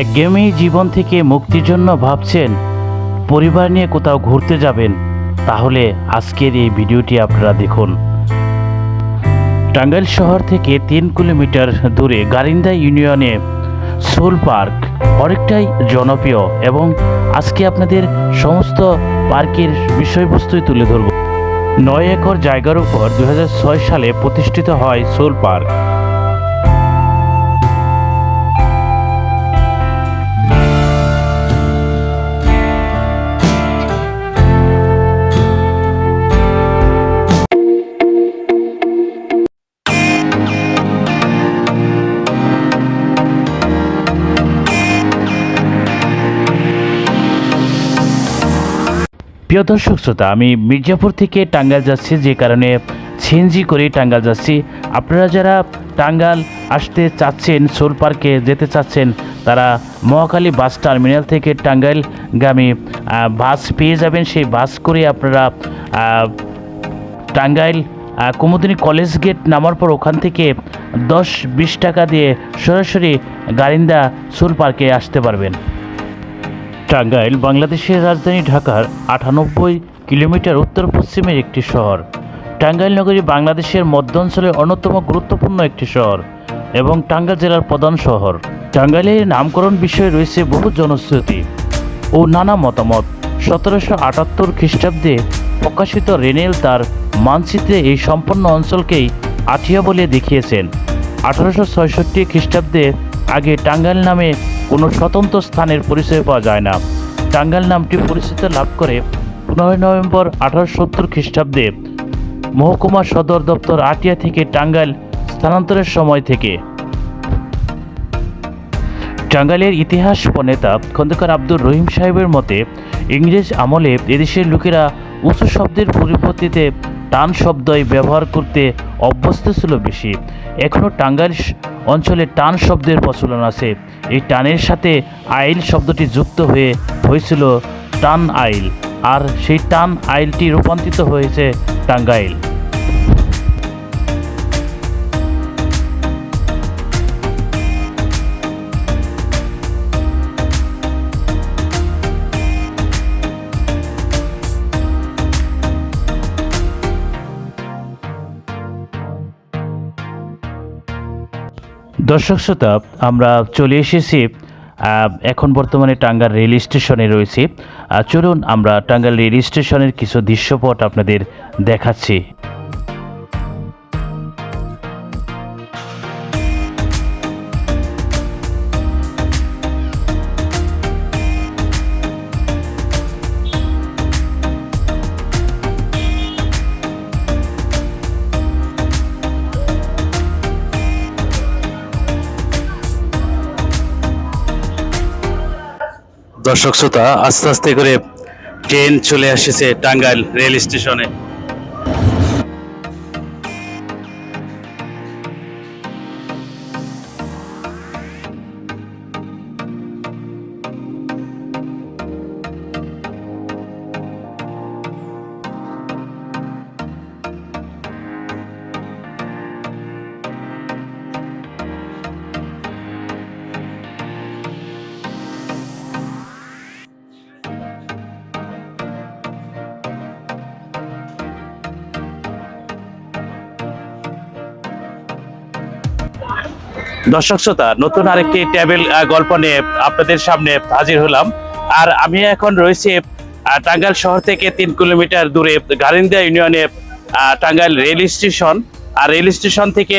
একঘেয়েমি জীবন থেকে মুক্তির জন্য ভাবছেন, পরিবার নিয়ে কোথাও ঘুরতে যাবেন, তাহলে আজকের এই ভিডিওটি আপনারা দেখুন। টাঙ্গাইল শহর থেকে তিন কিলোমিটার দূরে গারিন্দা ইউনিয়নে সোল পার্ক অনেকটাই জনপ্রিয় এবং আজকে আপনাদের সমস্ত পার্কের বিষয়বস্তুই তুলে ধরব। নয় একর জায়গার উপর দু হাজার ছয় সালে প্রতিষ্ঠিত হয় সোল পার্ক। প্রিয় দর্শক শ্রোতা, আমি মির্জাপুর থেকে টাঙ্গাইল যাচ্ছি, যে কারণে সিএনজি করেই টাঙ্গাইল যাচ্ছি। আপনারা যারা টাঙ্গাইল আসতে চাচ্ছেন, সোল পার্কে যেতে চাচ্ছেন, তারা মহাকালী বাস টার্মিনাল থেকে টাঙ্গাইলগামী বাস পেয়ে যাবেন। সেই বাস করে আপনারা টাঙ্গাইল কুমুদিনী কলেজ গেট নামার পর ওখান থেকে দশ বিশ টাকা দিয়ে সরাসরি গারিন্দা সোল পার্কে আসতে পারবেন। টাঙ্গাইল, বাংলাদেশের রাজধানী ঢাকার আটানব্বই কিলোমিটার উত্তর পশ্চিমের একটি শহর। টাঙ্গাইল নগরী বাংলাদেশের মধ্য অঞ্চলের অন্যতম গুরুত্বপূর্ণ একটি শহর এবং টাঙ্গাইল জেলার প্রধান শহর। টাঙ্গাইলের নামকরণ বিষয়ে রয়েছে বহু জনশ্রুতি ও নানা মতামত। সতেরোশো আটাত্তর খ্রিস্টাব্দে প্রকাশিত রেনেল তার মানচিত্রে এই সম্পন্ন অঞ্চলকেই আঠিয়া বলে দেখিয়েছেন। আঠারোশো ছয়ষট্টি খ্রিস্টাব্দে আগে টাঙ্গাইল নামে কোনো স্বতন্ত্র স্থানের পরিচয় পাওয়া যায় না। টাঙ্গাইল নামটি পরিচিত লাভ করে পনেরোই নভেম্বর আঠারোশো সত্তর খ্রিস্টাব্দে মহকুমা সদর দপ্তর আটিয়া থেকে টাঙ্গাইল স্থানান্তরের সময় থেকে। টাঙ্গাইলের ইতিহাস প্রণেতা খন্দকার আব্দুর রহিম সাহেবের মতে, ইংরেজ আমলে এদেশের লোকেরা উঁচু শব্দের পরিবর্তিতে টান শব্দই ব্যবহার করতে অভ্যস্ত ছিল বেশি। এখনও টাঙ্গাইল অঞ্চলে টান শব্দের প্রচলন আছে। এই টানের সাথে আইল শব্দটি যুক্ত হয়ে হয়েছিল টান আইল, আর সেই টান আইলটি রূপান্তরিত হয়েছে টাঙ্গাইল। দর্শক শ্রোতা, আমরা চলে এসেছি এখন বর্তমানে টাঙ্গার রেল স্টেশনে রয়েছি। চলুন আমরা টাঙ্গাল রেল স্টেশনের কিছু দৃশ্যপট আপনাদের দেখাচ্ছি। দর্শক শ্রোতা আস্তে আস্তে করে ট্রেন চলে আসেছে টাঙ্গাইল রেল স্টেশনে। দর্শক শ্রোতা, নতুন আরেকটি ট্যাবেল গল্প নিয়ে আপনাদের সামনে হাজির হলাম। আর আমি এখন রয়েছি টাঙ্গাইল শহর থেকে তিন কিলোমিটার দূরে গারিন্দা ইউনিয়নে টাঙ্গাইল রেল স্টেশন। আর রেল স্টেশন থেকে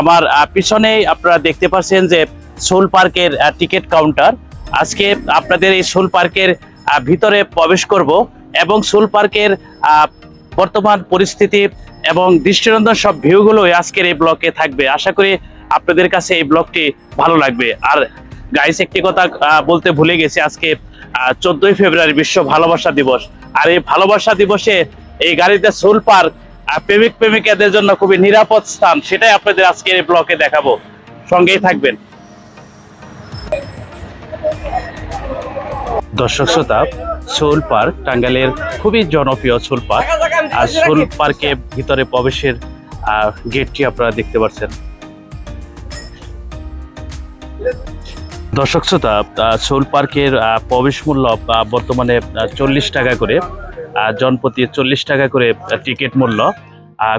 আমার পিছনেই আপনারা দেখতে পাচ্ছেন যে সোল পার্কের টিকিট কাউন্টার। আজকে আপনাদের এই সোল পার্কের ভিতরে প্রবেশ করব এবং সোল পার্কের বর্তমান পরিস্থিতি এবং দৃষ্টিনন্দন সব ভিউগুলোই আজকের এই ব্লকে থাকবে। আশা করি আপনাদের কাছে এই ব্লগটি ভালো লাগবে। আর গাইস একটি কথা বলতে ভুলে গেছি, আজকে চোদ্দই ফেব্রুয়ারি বিশ্ব ভালোবাসা দিবস। আর এই ভালোবাসা দিবসে এই গাড়িতে সোল পার্ক প্রেমিক প্রেমিকাদের জন্য খুবই নিরাপদ স্থান, সেটাই আপনাদের আজকের এই ব্লকে দেখাবো। সঙ্গেই থাকবেন। দর্শক শ্রোতা, সোল পার্ক টাঙ্গাইলের খুবই জনপ্রিয় সোল পার্ক। আর সোল পার্কে ভিতরে প্রবেশের গেটটি আপনারা দেখতে পাচ্ছেন দর্শক শ্রোতা সোল পার্কের প্রবেশ মূল্য বর্তমানে চল্লিশ টাকা করে জনপ্রতি চল্লিশ টাকা করে টিকিট মূল্য।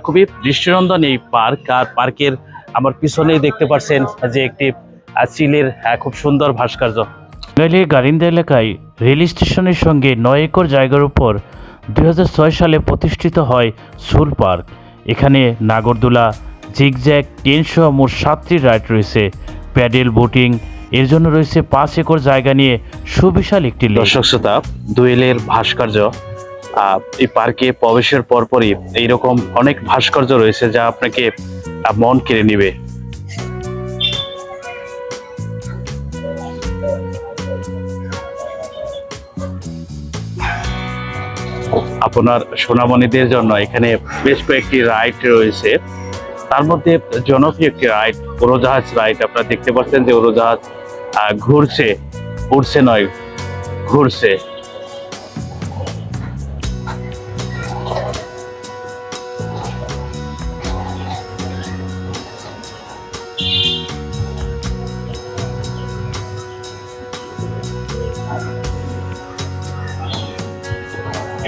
খুবই দৃষ্টিনন্দন এই পার্ক, আর পার্কের আমার পিছনেই দেখতে পাচ্ছেন যে একটি চিলের খুব সুন্দর ভাস্কর্য। টাঙ্গাইলের গারিন্দা এলাকায় রেল স্টেশনের সঙ্গে নয় একর জায়গার উপর দুই হাজার ছয় সালে প্রতিষ্ঠিত হয় সোল পার্ক। এখানে নাগরদোলা, জিগজ্যাগ ট্রেনসহ মোট সাতটি রাইড রয়েছে। প্যাডেল, বোটিং, এর জন্য রয়েছে পাঁচ একর জায়গা নিয়ে সুবিশাল একটি দর্শক শ্রোতা, দোয়েলের ভাস্কর্য এই পার্কে প্রবেশের পরপরই এইরকম অনেক ভাস্কর্য রয়েছে যা আপনাকে মন কেড়ে নিবে। আপনার সোনামণিদের জন্য এখানে বেশ কয়েকটি রাইড রয়েছে। তার মধ্যে জনপ্রিয় একটি রাইড, উড়োজাহাজ রাইড। আপনারা দেখতে পাচ্ছেন যে উড়োজাহাজ ঘুরছে, উড়ছে নয়, ঘুরছে।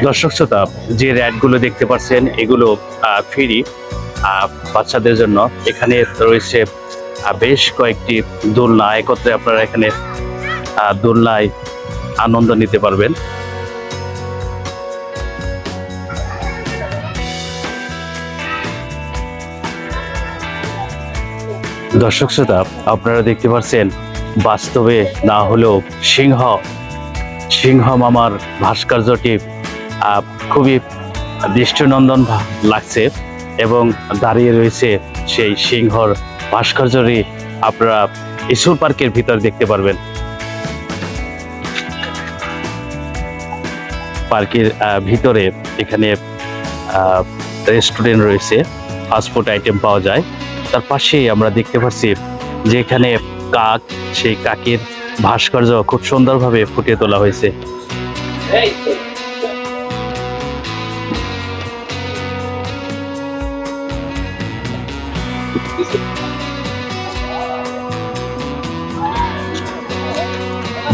দর্শক শ্রোতা, যে র্যাডগুলো দেখতে পাচ্ছেন, এগুলো ফ্রি। বাচ্চাদের জন্য এখানে রয়েছে বেশ কয়েকটি দোলনা। একত্রে আপনারা এখানে দোলনায় আনন্দ নিতে পারবেন। দর্শক শ্রোতা, আপনারা দেখতে পাচ্ছেন, বাস্তবে না হলেও সিংহ সিংহ মামার ভাস্কর্যটি খুবই দৃষ্টিনন্দন লাগছে। এবং দাঁড়িয়ে রয়েছে সেই সিংহর ভাস্কর্যটি। আপনারা ইসুর পার্কের ভিতর দেখতে পারবেন। পার্কের ভিতরে এখানে রেস্টুরেন্ট রয়েছে। ফাস্টফুড আইটেম পাওয়া যায়। তার পাশেই আমরা দেখতে পাচ্ছি যে এখানে কাক, সেই কাকের ভাস্কর্য খুব সুন্দরভাবে ফুটিয়ে তোলা হয়েছে।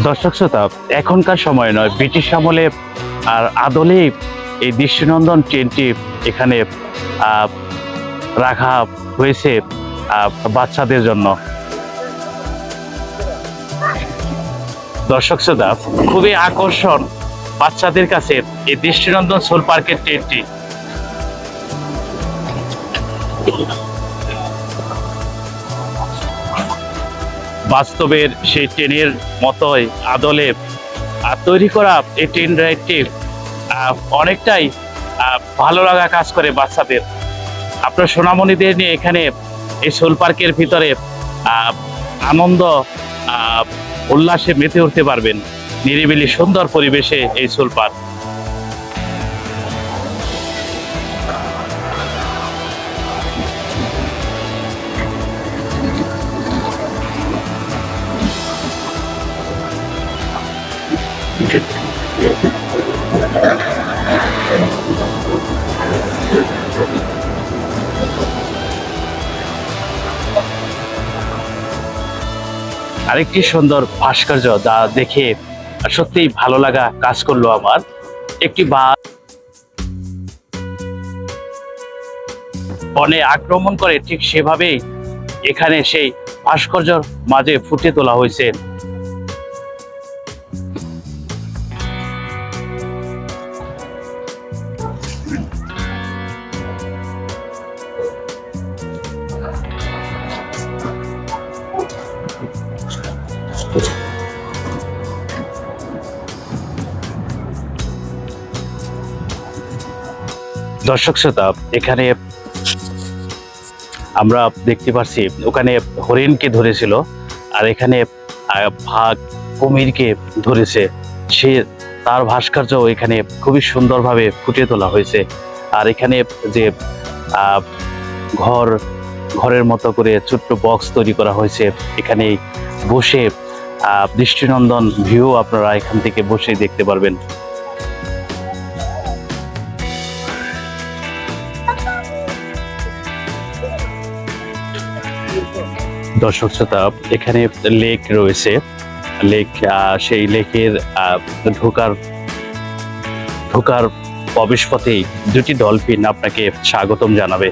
দর্শক শ্রোতা, এখনকার সময় নয়, ব্রিটিশ আমলে আর আদলে এই দৃষ্টিনন্দন ট্রেনটি এখানে রাখা হয়েছে বাচ্চাদের জন্য। দর্শক শ্রোতা, খুবই আকর্ষণ বাচ্চাদের কাছে এই দৃষ্টিনন্দন সোল পার্কের ট্রেনটি। বাস্তবের সেই ট্রেনের মতোই আদলে আহ, তৈরি করা এই ট্রেন রাইডটি অনেকটাই ভালো লাগা কাজ করে বাচ্চাদের। আপনার সোনামণিদের নিয়ে এখানে এই সোল পার্কের ভিতরে আনন্দ উল্লাসে মেতে উঠতে পারবেন। নিরিবিলি সুন্দর পরিবেশে এই সোল পার্ক। আরেকটি সুন্দর ভাস্কর্য যা দেখে সত্যিই ভালো লাগা কাজ করল আমার। একটি বাস বনে আক্রমণ করে ঠিক সেভাবেই এখানে সেই ভাস্কর্যর মাঝে ফুটে তোলা হয়েছে। দর্শক শ্রোতা, এখানে আমরা দেখতে পাচ্ছি ওখানে হরিণকে ধরেছিল, আর এখানে ভাগ কুমিরকে ধরেছে। সে তার ভাস্কর্য এখানে খুবই সুন্দরভাবে ফুটিয়ে তোলা হয়েছে। আর এখানে যে ঘর, ঘরের মতো করে ছোট্ট বক্স তৈরি করা হয়েছে, এখানে বসে দৃষ্টিনন্দন ভিউ আপনারা এখান থেকে বসে দেখতে পারবেন। দর্শক শ্রোতা, এখানে লেক রয়েছে। লেক সেই লেকের ঢোকার ঢোকার প্রবেশ পথেই দুটি ডলফিন আপনাকে স্বাগতম জানাবে।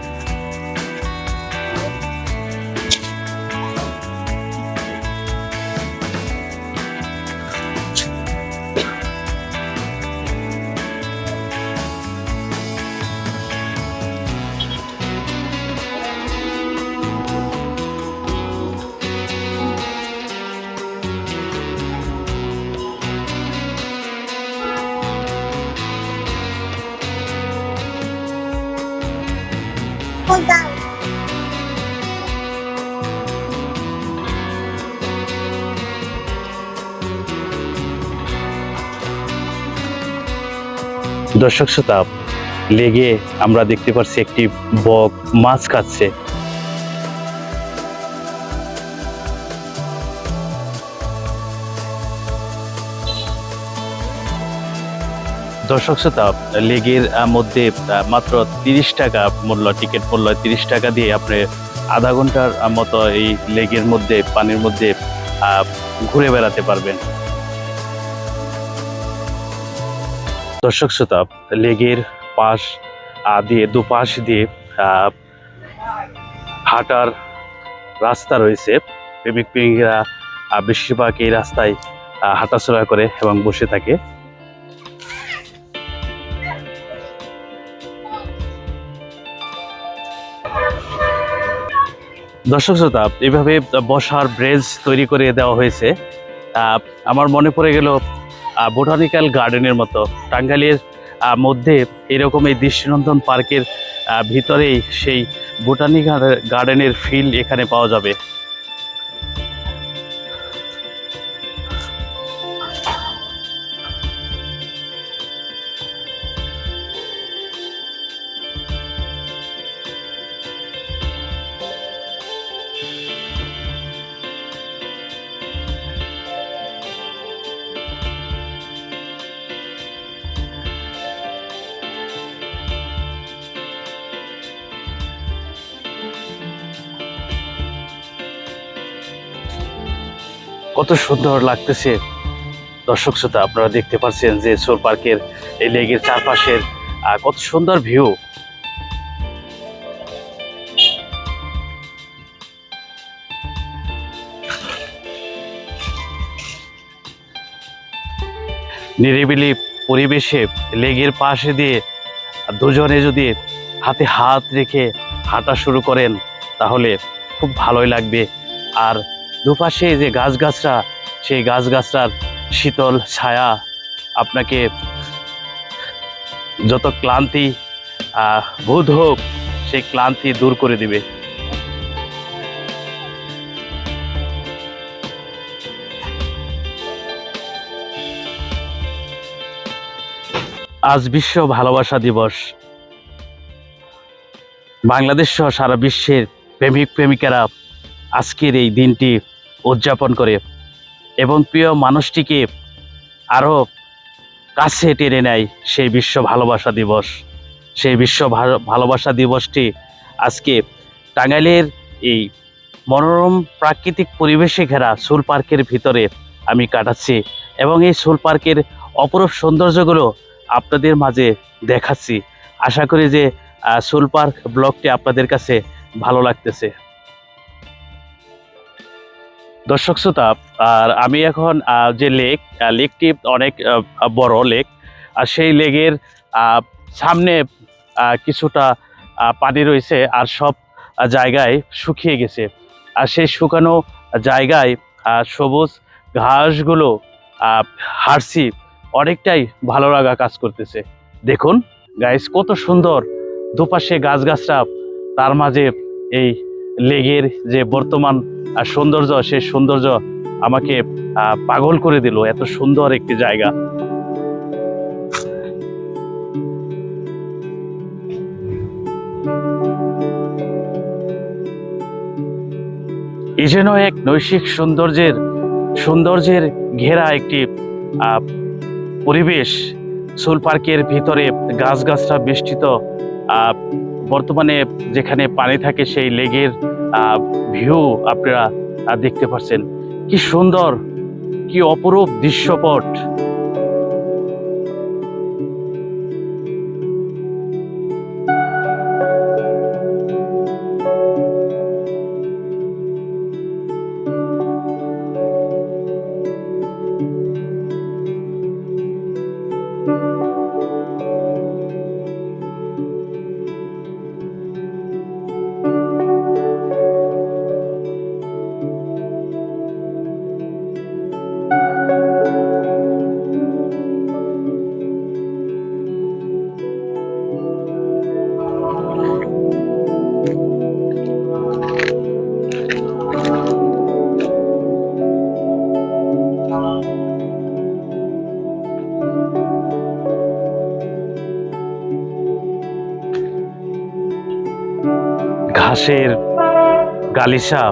দর্শক শ্রোতা, লেগে আমরা দেখতে পাচ্ছি একটি বক মাছ খাচ্ছে দর্শক শ্রোতা, লেগের মধ্যে মাত্র তিরিশ টাকা মূল্য, টিকিট মূল্য তিরিশ টাকা দিয়ে আপনি আধা ঘণ্টার মতো এই লেগের মধ্যে, পানির মধ্যে ঘুরে বেড়াতে পারবেন। দর্শক শ্রোতা, লেগের পাশ দিয়ে দুপাশ দিয়ে হাঁটার রাস্তা রয়েছে। প্রেমিক প্রেমিকরা বেশিরভাগ এই রাস্তায় হাঁটাচলা করে এবং বসে থাকে। দর্শক শ্রোতা, এভাবে বসার ব্রেঞ্চ তৈরি করে দেওয়া হয়েছে। আমার মনে পড়ে গেল বোটানিক্যাল গার্ডেনের মতো। টাঙ্গাইলের মধ্যে এরকম এই দৃষ্টিনন্দন পার্কের ভিতরেই সেই বোটানিক্যাল গার্ডেনের ফিল এখানে পাওয়া যাবে। কত সুন্দর লাগতেছে। দর্শক শ্রোতা, আপনারা দেখতে পাচ্ছেন যে সোর পার্কের এই লেগের চারপাশের কত সুন্দর ভিউ। নিরিবিলি পরিবেশে লেগের পাশে দিয়ে দুজনে যদি হাতে হাত রেখে হাঁটা শুরু করেন, তাহলে খুব ভালোই লাগবে। আর দুপাশে যে গাছগাছরা, সেই গাছগাছরার শীতল ছায়া আপনাকে যত ক্লান্তি বোধ হোক, সেই ক্লান্তি দূর করে দিবে। আজ বিশ্ব ভালোবাসা দিবস। বাংলাদেশ সহ সারা বিশ্বের প্রেমিক প্রেমিকারা আজকের এই দিনটি উদযাপন করে। এবং প্রিয় মানুষটিকে আরও কাছে টেনে নেয় সেই বিশ্ব ভালোবাসা দিবস। সেই বিশ্ব ভালো- ভালোবাসা দিবসটি আজকে টাঙ্গাইলের এই মনোরম প্রাকৃতিক পরিবেশে ঘেরা সুল পার্কের ভিতরে আমি কাটাচ্ছি এবং এই সুল পার্কের অপরূপ সৌন্দর্যগুলো আপনাদের মাঝে দেখাচ্ছি। আশা করি যে সুল পার্ক ব্লগটি আপনাদের কাছে ভালো লাগতেছে। দর্শক শ্রোতা, আর আমি এখন যে লেক লেকটি অনেক বড় লেক, আর সেই লেকের সামনে কিছুটা পানি রয়েছে, আর সব জায়গায় শুকিয়ে গেছে। আর সেই শুকানো জায়গায় সবুজ ঘাসগুলো হারছি অনেকটাই ভালো লাগা কাজ করতেছে। দেখুন গাইস কত সুন্দর দুপাশে গাছগাছরা তার মাঝে এই লেগের যে বর্তমান সৌন্দর্য সেই সৌন্দর্য আমাকে পাগল করে দিল, এত সুন্দর একটি জায়গা। এই যেন এক নৈশিক সৌন্দর্যের সৌন্দর্যের ঘেরা একটি পরিবেশ, সোল পার্কের ভিতরে গাছগাছরা বেষ্টিত বর্তমানে যেখানে পানি থাকে সেই লেগের ভিউ আপনারা দেখতে পাচ্ছেন কি সুন্দর, কি অপরূপ দৃশ্যপট। গালিসা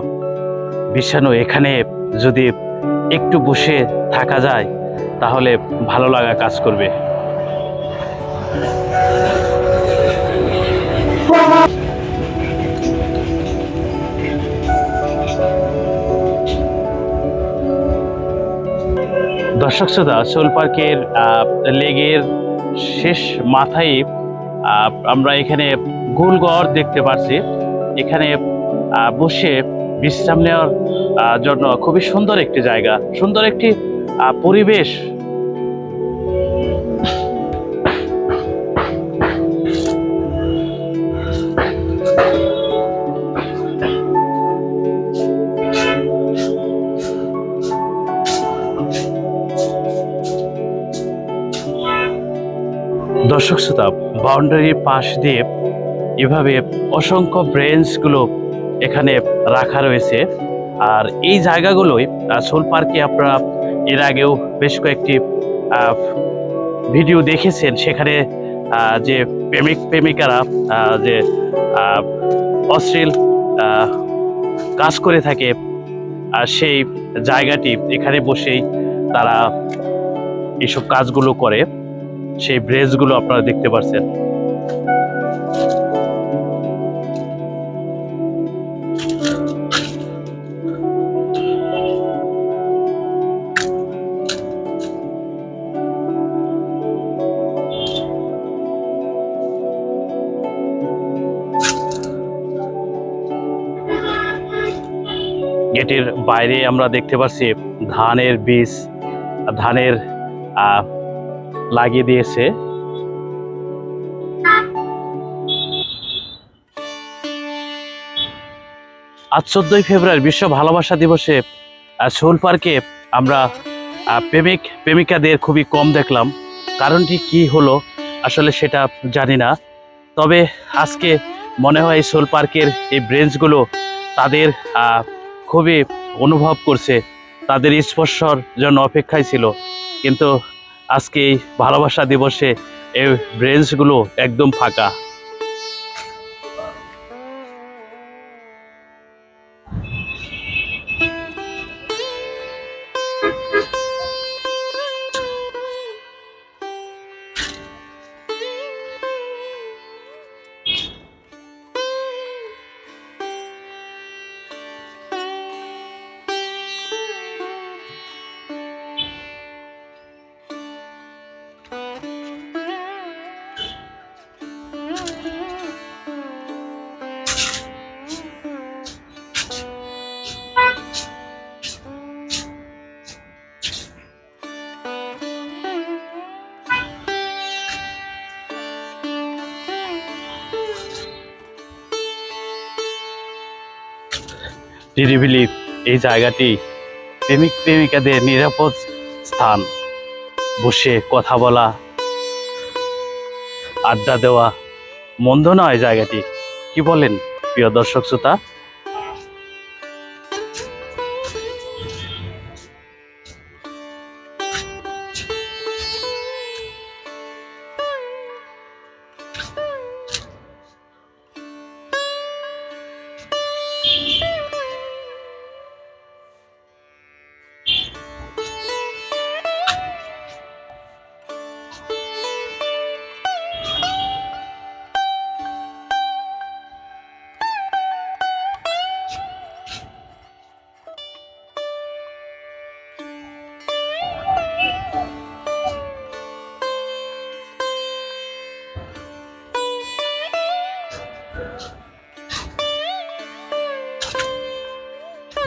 বিছানো এখানে যদি একটু বসে থাকা যায়, তাহলে ভালো লাগা কাজ করবে। দর্শক শ্রোতা, সোল পার্কের লেগের শেষ মাথায় আমরা এখানে গোলঘর দেখতে পাচ্ছি এখানে বসে বিশ্রাম নেওয়ার জন্য খুবই সুন্দর একটি জায়গা, সুন্দর একটি পরিবেশ। দর্শক শ্রোতা বাউন্ডারির পাশ দিয়ে এভাবে অসংখ্য ব্রেঞ্চগুলো এখানে রাখা রয়েছে। আর এই জায়গাগুলোই সোল পার্কে আপনারা এর আগেও বেশ কয়েকটি ভিডিও দেখেছেন। সেখানে যে প্রেমিক, প্রেমিকারা যে অশ্লীল কাজ করে থাকে, আর সেই জায়গাটি, এখানে বসেই তারা এইসব কাজগুলো করে। সেই ব্রেজগুলো আপনারা দেখতে পাচ্ছেন গেটের বাইরে আমরা দেখতে পাচ্ছি ধানের বীজ, ধানের লাগিয়ে দিয়েছে। আজ চোদ্দই ফেব্রুয়ারি বিশ্ব ভালোবাসা দিবসে সোল পার্কে আমরা প্রেমিক, প্রেমিকাদের খুবই কম দেখলাম। কারণটি কি হলো আসলে সেটা জানি না। তবে আজকে মনে হয় সোল পার্কের এই ব্রেঞ্চগুলো তাদের খুবই অনুভব করছে। তাদের স্পর্শর জন্য অপেক্ষায় ছিল। কিন্তু আজকে এই ভালোবাসা দিবসে এই ব্রেঞ্চগুলো একদম ফাঁকা। নিরিবিলি এই জায়গাটি প্রেমিক প্রেমিকাদের নিরাপদ স্থান। বসে কথা বলা, আড্ডা দেওয়া মন্দ নয় জায়গাটি। কি বলেন প্রিয় দর্শক শ্রোতা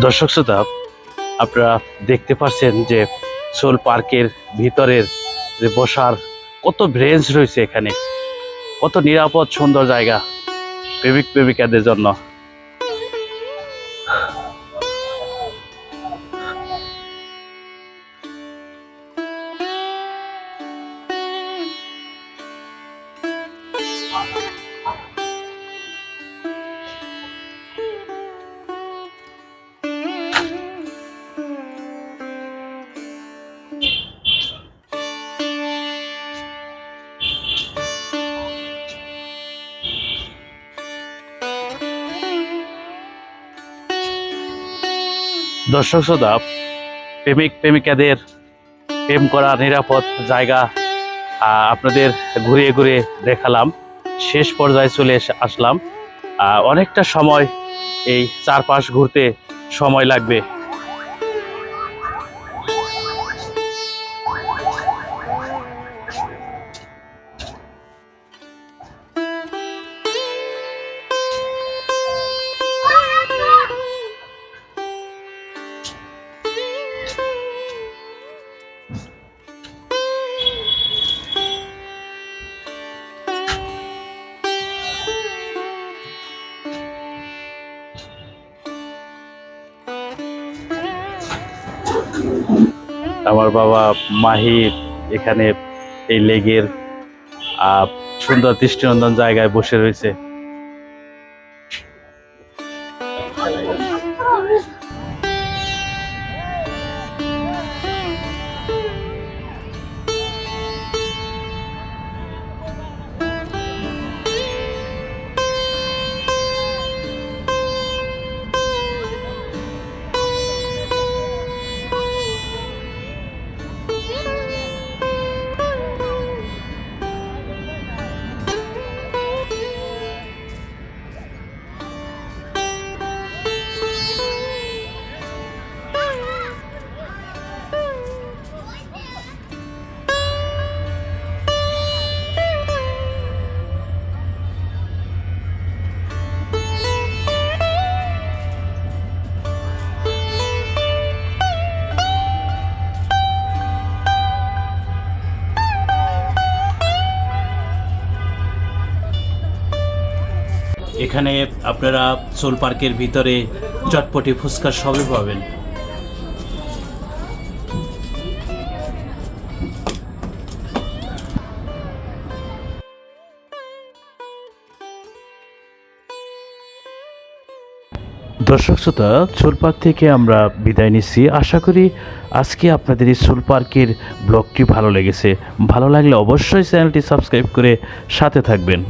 দর্শক শ্রোতা, আপনারা দেখতে পাচ্ছেন যে সোল পার্কের ভিতরের যে বসার কত ব্রেঞ্চ রয়েছে এখানে। কত নিরাপদ, সুন্দর জায়গা। প্রেমিক প্রেমিকাদের জন্য। দর্শক শ্রোতা, প্রেমিক প্রেমিকাদের প্রেম করা নিরাপদ জায়গা আপনাদের ঘুরিয়ে ঘুরে দেখালাম। শেষ পর্যায়ে চলে এসে আসলাম। অনেকটা সময় এই চারপাশ ঘুরতে সময় লাগবে। বাবা মাহি এখানে এই লেগের সুন্দর দৃষ্টিনন্দন জায়গায় বসে রয়েছে। এখানে আপনারা সোল পার্কের ভিতরে চটপটি ফুচকা সবই পাবেন। দর্শক শ্রোতা, সোল পার্ক থেকে আমরা বিদায় নিচ্ছি। আশা করি আজকে আপনাদের এই সোল পার্কের ব্লগটি ভালো লেগেছে। ভালো লাগলে অবশ্যই চ্যানেলটি সাবস্ক্রাইব করে সাথে থাকবেন।